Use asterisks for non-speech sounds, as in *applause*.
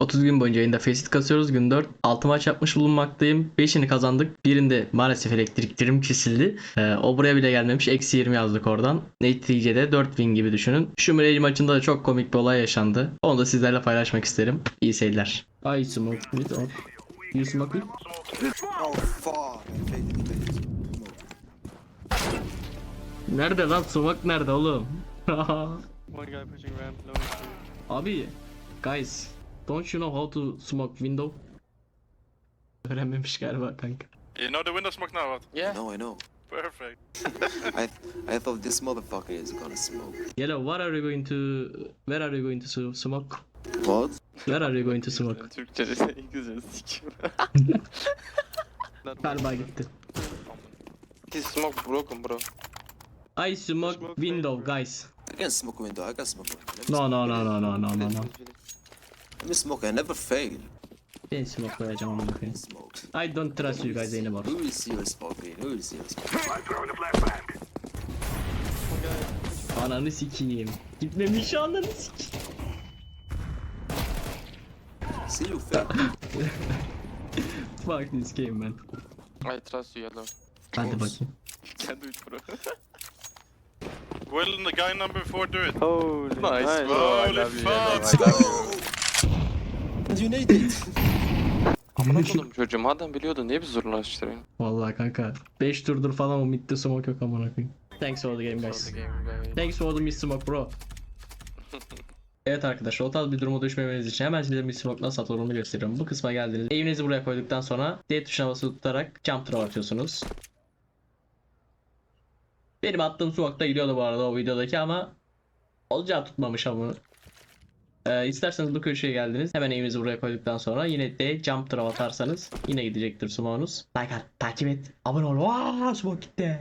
30 gün boyunca yayında Faceit kasıyoruz. Gün 4. 6 maç yapmış bulunmaktayım. 5'ini kazandık. Birinde maalesef elektriklerim kesildi. Ee, o buraya bile gelmemiş. Eksi 20 yazdık oradan. Neticede 4 win gibi düşünün. Şu Mirage maçında da çok komik bir olay yaşandı. Onu da sizlerle paylaşmak isterim. İyi seyirler. I smoke with or you smoke with? Oh fuck! Nerede lan smoke nerede oğlum? *laughs* One guy pushing ramp, low and two. Abi guys don't you know how to smoke window? Öğrenmemiş galiba kanka. You know the window smoke now, what? Yeah. No, I know. Perfect. *laughs* I I thought this motherfucker is gonna smoke. Yellow, what are you going to where are you going to smoke? What? Where are you going to smoke? Türkçe İngilizce sikim. Galiba gitti. His smoke broken bro. I smoke Smoke window window. guys. I can smoke window. I can smoke window. No smoke- no no no no no no no. Let me smoke. I never fail. Ben smoke koyacağım amına koyayım. Smoke. I don't trust you guys anymore. Who will see your smoke? man? Who will see your smoke? Ananı sikeyim. Gitmemiş ananı sikeyim. See you fail. *laughs* Fuck this game man. I trust you yellow. Hadi bakayım. Do it bro. Will the guy number four do it? Holy Nice. I Holy love you, fuck. You. Need it. Amına koydum çocuğum madem biliyordu niye bizi zorlaştırıyorsun? Vallahi kanka 5 turdur falan o midde smoke yok amına koyayım. Thanks for the game guys. Thanks for the mid smoke bro. *laughs* Evet arkadaşlar o tarz bir duruma düşmemeniz için hemen size mid smoke nasıl atılır gösteriyorum. Bu kısma geldiniz. Evinizi buraya koyduktan sonra D tuşuna basılı tutarak jump throw atıyorsunuz. Benim attığım smoke gidiyordu bu arada o videodaki ama olacağı tutmamış ama. Ee, isterseniz bu köşeye geldiniz. Hemen evinizi buraya koyduktan sonra yine de jump throw atarsanız yine gidecektir smoke'unuz. Like at, takip et, abone ol. Vaa smoke gitti.